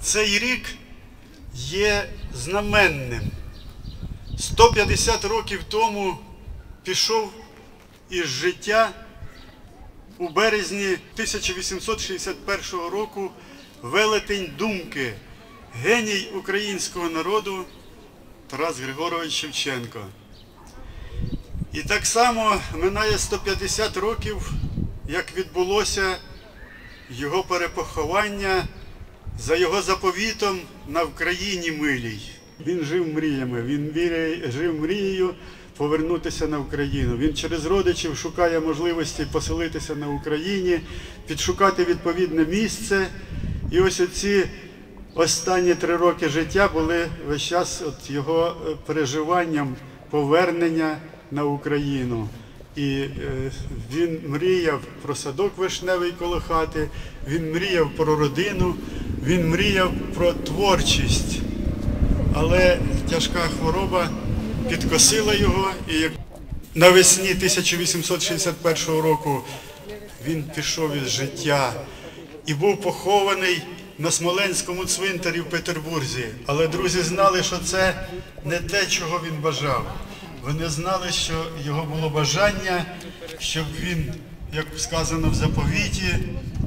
цей рік є знаменним. 150 років тому пішов із життя у березні 1861 року велетень думки, геній українського народу Тарас Григорович Шевченко. І так само минає 150 років, як відбулося його перепоховання за його заповітом на Вкраїні милій. Він жив мріями, він віря- жив мрією повернутися на Україну. Він через родичів шукає можливості поселитися на Україні, підшукати відповідне місце. І ось оці останні три роки життя були весь час от його е, переживанням повернення на Україну. І е, він мріяв про садок вишневий коло хати, він мріяв про родину, він мріяв про творчість. Але тяжка хвороба підкосила його, і навесні 1861 року він пішов із життя і був похований на Смоленському цвинтарі в Петербурзі. Але друзі знали, що це не те, чого він бажав. Вони знали, що його було бажання, щоб він, як сказано в заповіті,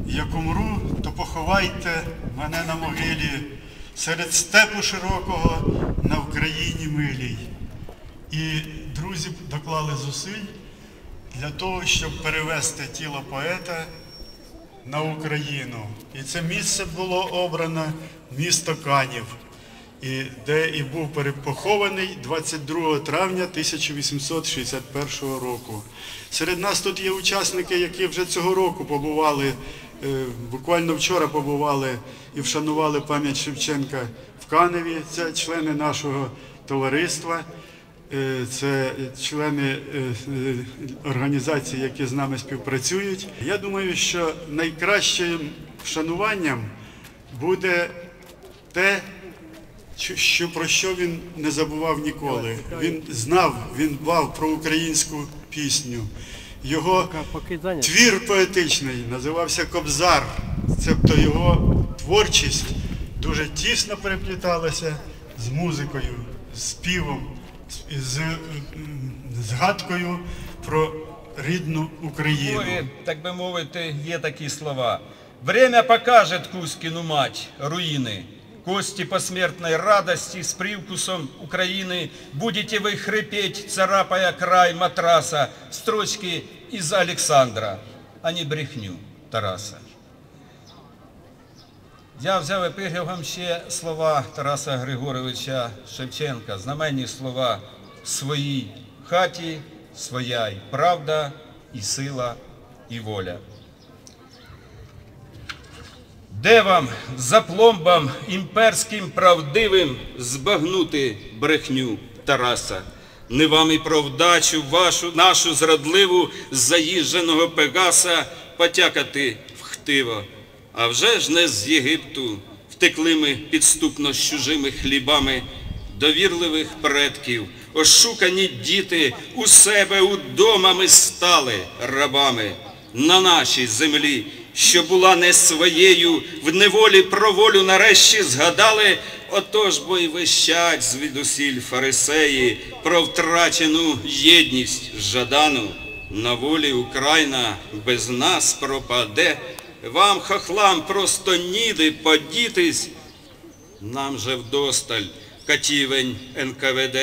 як умру, то поховайте мене на могилі серед степу широкого на Україні милій. І друзі доклали зусиль для того, щоб перевести тіло поета на Україну. І це місце було обрано місто Канів, де і був перепохований 22 травня 1861 року. Серед нас тут є учасники, які вже цього року побували, буквально вчора побували і вшанували пам'ять Шевченка в Каневі. Це члени нашого товариства. Е, Це члени е, е, організацій, які з нами співпрацюють. Я думаю, що найкращим вшануванням буде те, що- про що він не забував ніколи. Він знав, він дбав про українську пісню. Його твір поетичний називався Кобзар. Тобто його творчість дуже тісно перепліталася з музикою, з співом, з, згадкою про рідну Україну. Так би мовити, є такі слова. Время покажет Кузькину мать руины. Кости посмертной радости с привкусом Украины будете вы хрипеть, царапая край матраса, строчки из Александра, а не брехню Тараса. Я взяв епіграфом ще слова Тараса Григоровича Шевченка, знаменні слова «В своїй хаті своя й правда, і сила, і воля. Де вам за пломбам імперським правдивим збагнути брехню Тараса? Не вам і про вдачу вашу, нашу зрадливу заїждженого Пегаса потякати вхтиво. А вже ж не з Єгипту втекли ми підступно з чужими хлібами довірливих предків, ошукані діти у себе удома ми стали рабами на нашій землі, що була не своєю, в неволі про волю нарешті згадали, отож бо й вищать звідусіль фарисеї про втрачену єдність жадану. На волі Україна без нас пропаде, вам, хохлам, просто ніде подітись, нам же вдосталь катівень НКВД,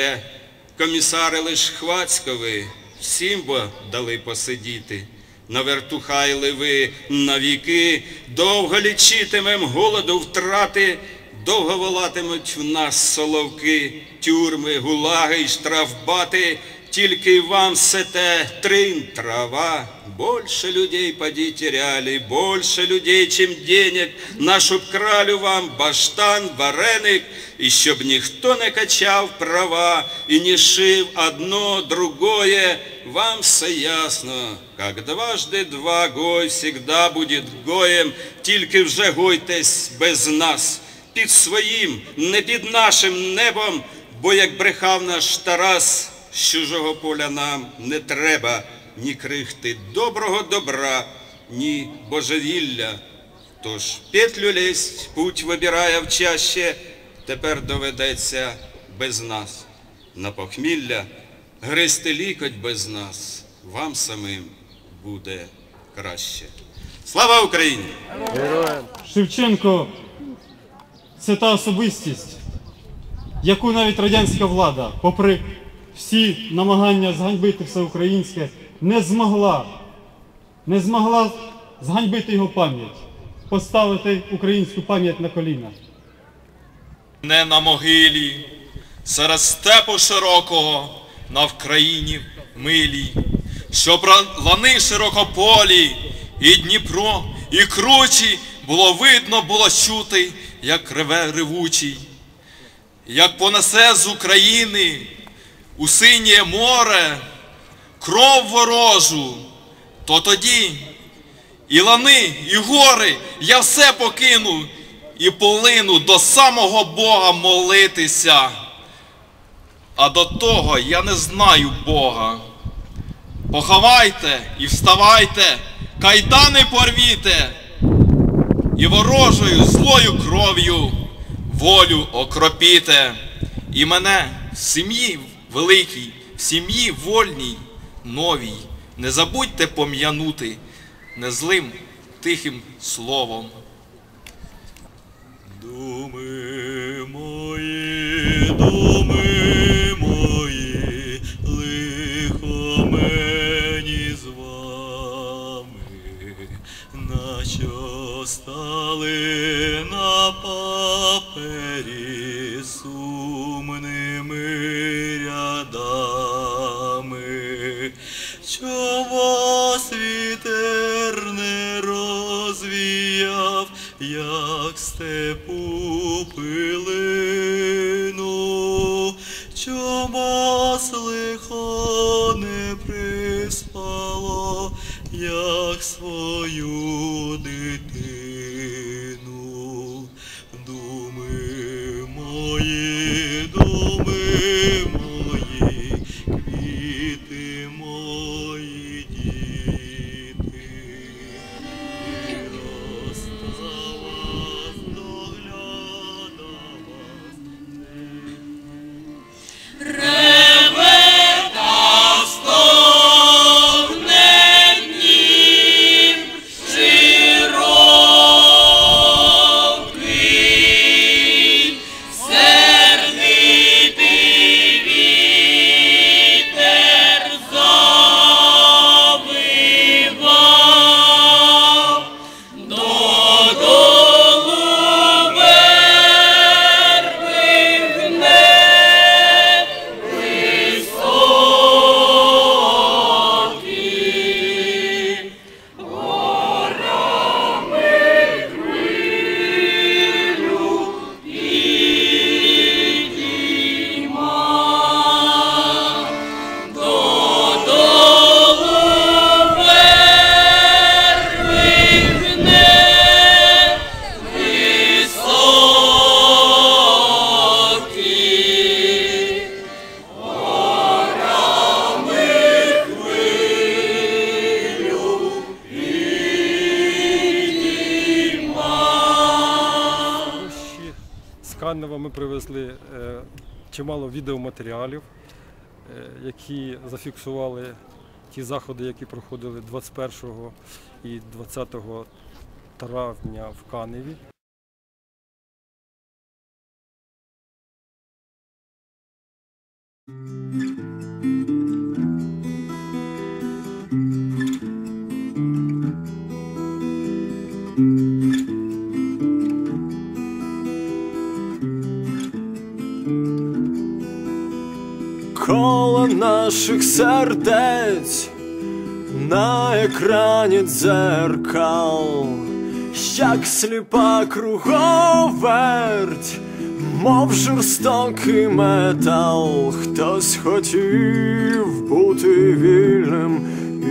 комісари лиш хвацькови, всім бо дали посидіти. Навертухайли ви навіки, довго лічитимем голоду втрати, довго волатимуть в нас соловки, тюрми, гулаги й штрафбати, тільки вам все те трин трава. Больше людей поди теряли, больше людей, чем денег, нашу б кралю вам баштан, вареник, і щоб ніхто не качав права і не шив одно другое, вам все ясно, как дважды два гой всегда будет гоєм, тільки вже гойтесь без нас, під своїм, не під нашим небом, бо як брехав наш Тарас, з чужого поля нам не треба ні крихти доброго добра, ні божевілля. Тож петлю лезть, путь вибирає в чаще, тепер доведеться без нас. На похмілля гристи лікоть без нас, вам самим буде краще. Слава Україні! Шевченко це та особистість, яку навіть радянська влада, попри всі намагання зганьбити все українське, не змогла, не змогла зганьбити його пам'ять, поставити українську пам'ять на коліна. не на могилі, серед степу широкого, на Вкраїні милій, що лани широкополі, і Дніпро, і кручі було видно, було чути, як реве ревучий, як понесе з України у синє море кров ворожу, то тоді і лани, і гори, я все покину і полину до самого Бога молитися. А до того я не знаю Бога. Поховайте і вставайте, кайдани порвіте, і ворожою злою кров'ю волю окропіте, і мене в сім'ї великій, в сім'ї вольній, новій, не забудьте пом'янути незлим тихим словом. Думи мої, думи мої, лихо мені з вами, на що стали на папері як чимало відеоматеріалів, е, які зафіксували ті заходи, які проходили 21 і 20 травня в Каневі. Коло наших сердець на екрані дзеркал, як сліпа круговерть, мов жорстокий метал, хтось хотів бути вільним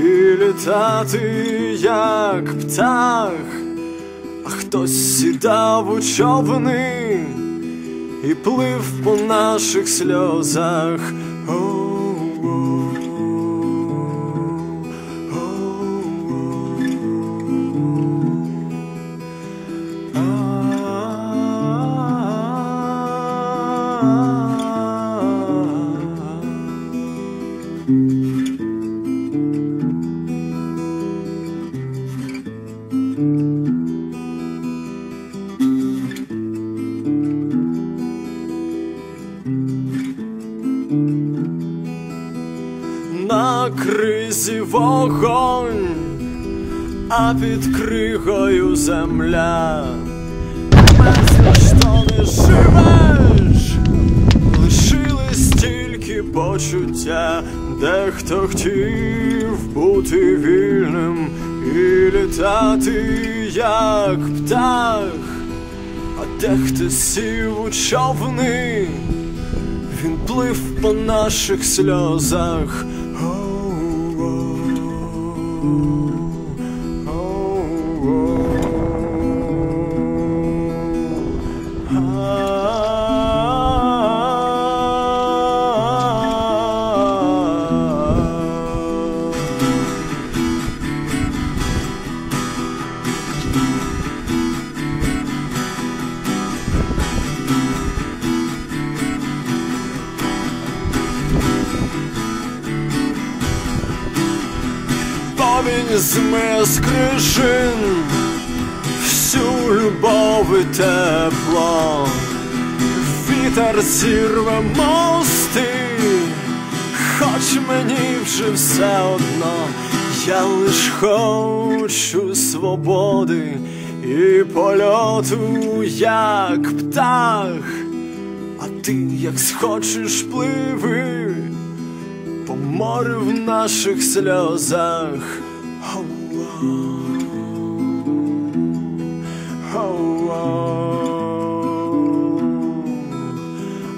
і літати, як птах, а хтось сідав у човни і плив по наших сльозах. А під кригою земля. Безліч то не живеш, лишились тільки почуття, дехто хотів бути вільним і літати, як птах, а дехто сів у човни, він плив по наших сльозах. Повінь зме з крижин всю любов і тепло, вітер зірве мости, хоч мені вже все одно, я лиш хочу свободи і польоту, як птах, а ти як схочеш пливи по морю в наших сльозах.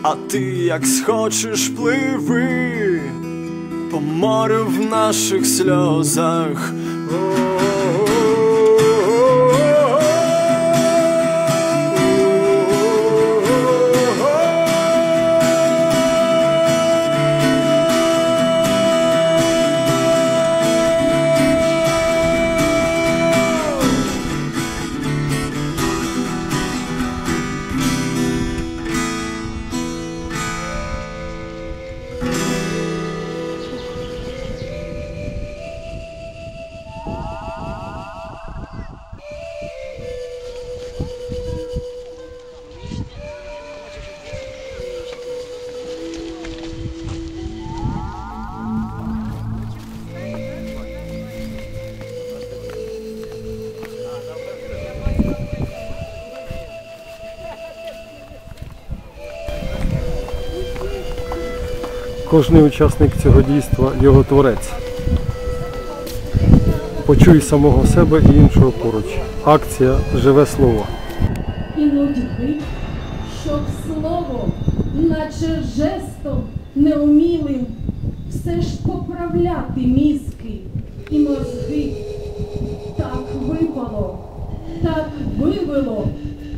А ти як схочеш пливи по морю в наших сльозах. Кожний учасник цього дійства його творець. Почуй самого себе і іншого поруч. Акція Живе слово. і нудьги, щоб словом, наче жестом неумілим, все ж поправляти мізки і мозги. Так випало, так вивело,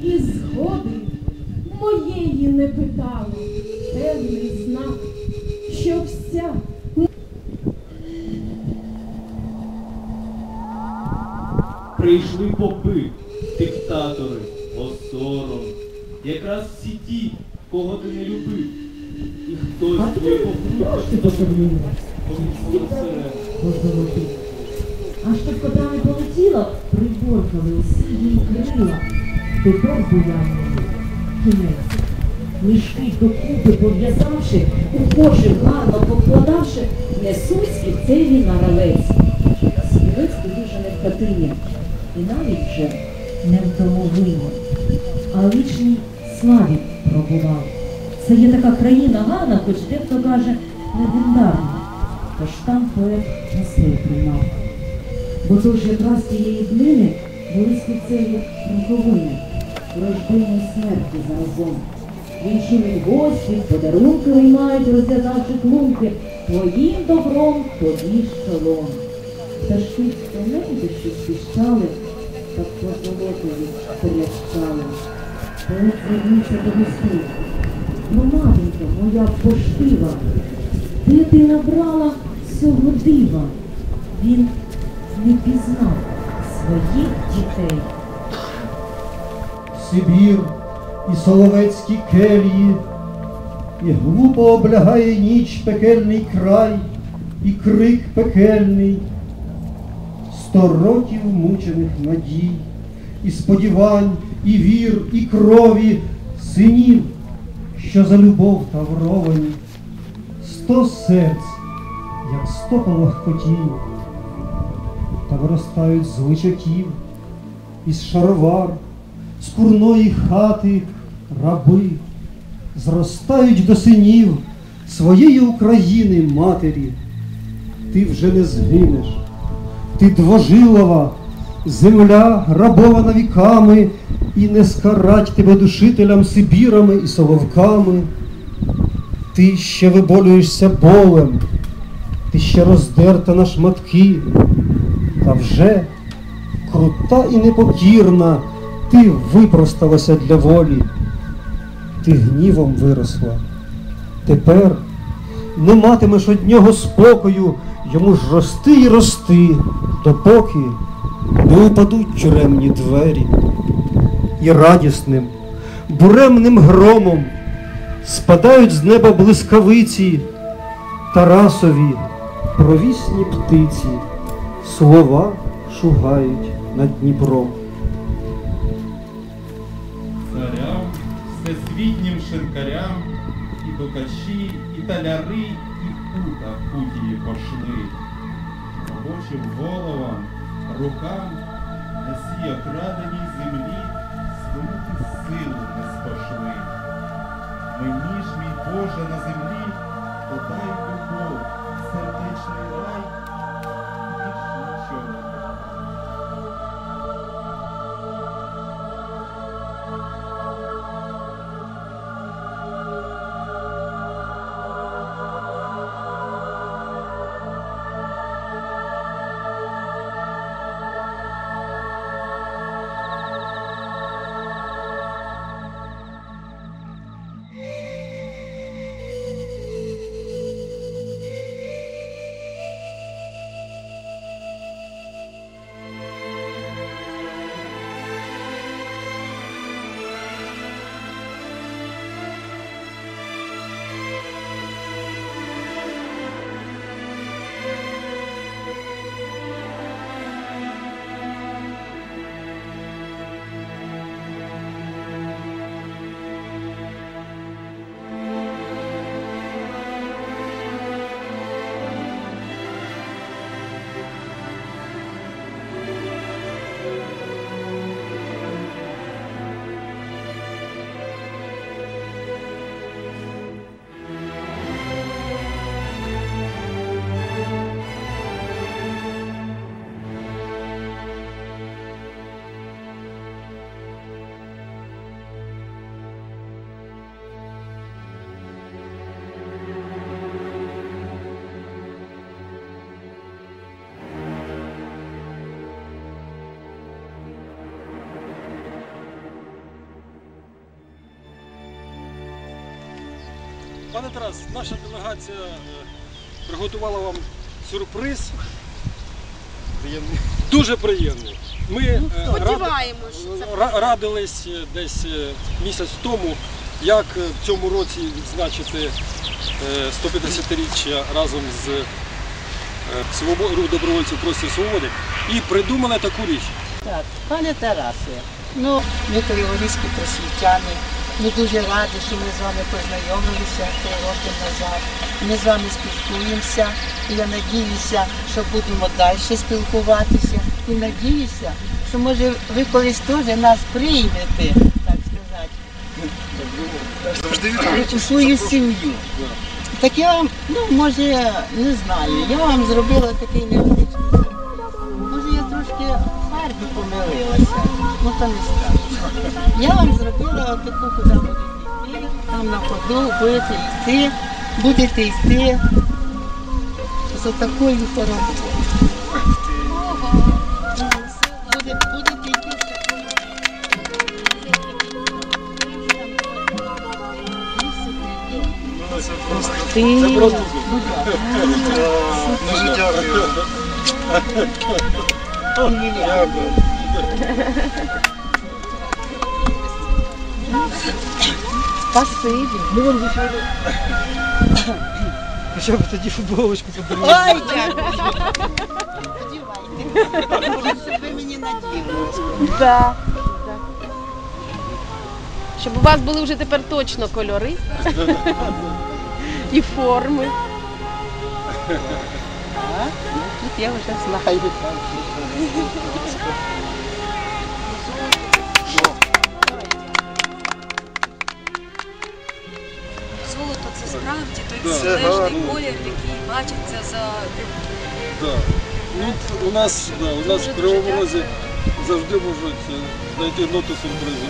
і згоди моєї не питало. Осором, якраз всі ті, кого ти не любив. І хтось твої покрутив Аж тут кота не полетіла, приборкали усі її крила. Тепер буянний кінець. Мішки докупи пов'язавши, у кошик гарно покладавши, несуть світцеві на ралець. Співець дуже не в хатині, і навіть вже не в домовині, а лишній славі пробував. Це є така країна гарна, хоч дехто каже, легендарна. Тож там поет на слив приймав. Бо то ж якраз тієї днини були співцеві роковини, рождення і смерті заразом. Віншують гості, подарунки виймають, розглядавши клунки, твоїм добром тобі шалом. Пташки в небі щось піщали, так позолотові перещали. Поет звернувся до гостей. Ну, матінко, моя поштива, де ти набрала цього дива? Він не пізнав своїх дітей. Сибір і соловецькі келії, і глупо облягає ніч пекельний край, і крик пекельний, сто років мучених надій, і сподівань, і вір, і крові синів, що за любов тавровані, сто серць, як стопових котів, та виростають з личаків, із шаровар, з курної хати раби, зростають до синів своєї України матері. Ти вже не згинеш, ти двожилова, земля грабована віками, і не скарать тебе душителям Сибірами і соловками. Ти ще виболюєшся болем, ти ще роздерта на шматки, та вже крута і непокірна, ти випросталася для волі, ти гнівом виросла. Тепер не матимеш од нього спокою, йому ж рости і рости, допоки не упадуть тюремні двері. І радісним, буремним громом спадають з неба блискавиці, Тарасові провісні птиці, слова шугають над Дніпром. Царям, всесвітнім шинкарям, і токачі, і таляри, і пута путії пошли. Робочим головам, рукам, на сій окраденій землі свою силу не спошли. Мені ж, мій Боже, на землі, подай любов, Пане Тарас, наша делегація е, приготувала вам сюрприз. Приємний. Дуже приємний. Ми е, ради- це радились десь е, місяць тому, як в цьому році відзначити е, 150-річчя разом з «Свобо- добровольців простір свободи і придумали таку річ. Так, пане Тарасе, ну ми криворізькі просвітяни. Ми дуже раді, що ми з вами познайомилися три роки назад. Ми з вами спілкуємося. І я надіюся, що будемо далі спілкуватися. І надіюся, що може ви колись теж нас приймете, так сказати, у свою сім'ю. Так я вам, ну може, не знаю, я вам зробила такий невеличкий Може я трошки фарбі помилилася, ну то не страшно. Я вам зробила таку, куди будете йти, там на ходу будете йти, будете йти за такою. Ух ти! Дуже дякую. Дякую. Спасибі. Хоча б тоді футболочку подарували. Ой, дякую. Щоб ви мені наділи. Да. Щоб у вас були вже тепер точно кольори і форми. А? Ну, тут я вже знаю. Да. Це гарно. колір, який бачиться за Да. Ну, у нас, да, у нас в Кривому Розі завжди можуть е, знайти ноту сюрпризу.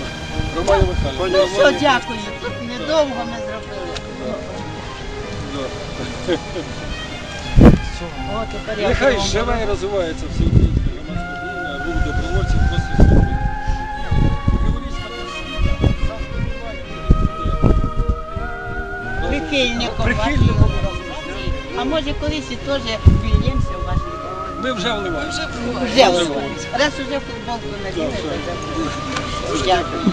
Романі Михайлівна. Ну все, дякую. Тут недовго ми зробили. Да. О, Нехай живе і розвивається всеукраїнське громадське об'єднання, рух добровольців просто Прихильником Прихильником. А може колись і теж вільємося в вашій Ми вже вливаємося. Вже вливаємося. Раз уже футболку наділи, то вже Дякую.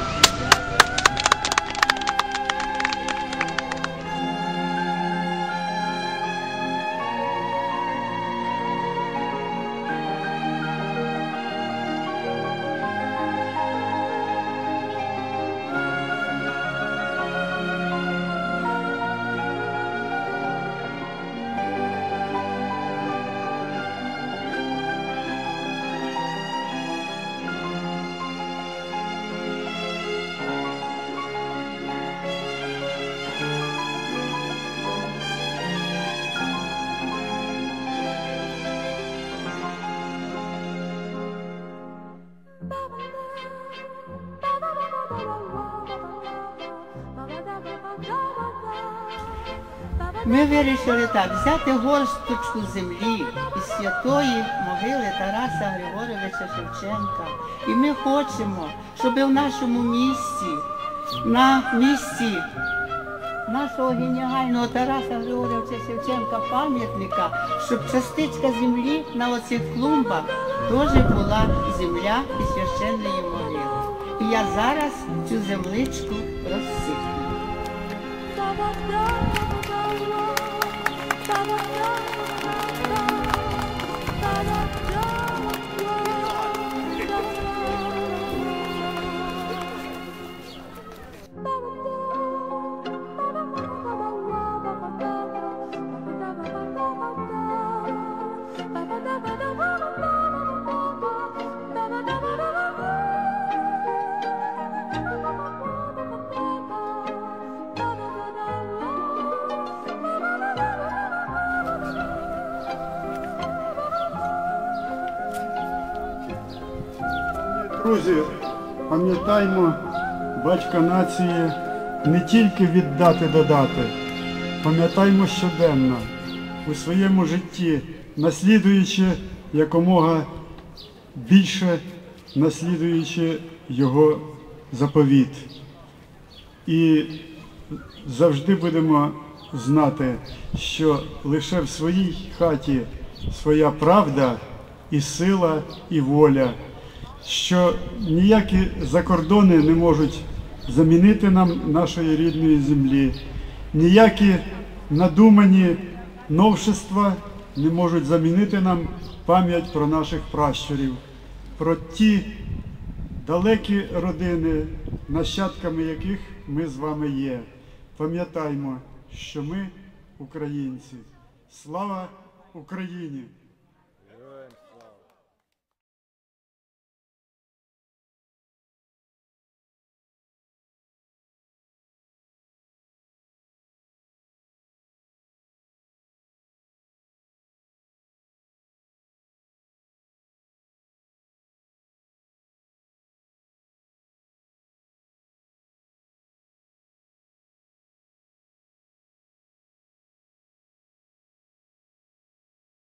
Ми вирішили так, взяти горсточку землі із святої могили Тараса Григоровича Шевченка. І ми хочемо, щоб в нашому місті, на місці нашого геніального Тараса Григоровича Шевченка пам'ятника, щоб частичка землі на оцих клумбах теж була земля і священної могили. І я зараз цю земличку Друзі, пам'ятаймо, батька нації не тільки віддати додати, пам'ятаймо щоденно у своєму житті, наслідуючи якомога більше, наслідуючи його заповіт. І завжди будемо знати, що лише в своїй хаті своя правда і сила, і воля що ніякі закордони не можуть замінити нам нашої рідної землі, ніякі надумані новшества не можуть замінити нам пам'ять про наших пращурів, про ті далекі родини, нащадками яких ми з вами є. Пам'ятаймо, що ми українці. Слава Україні!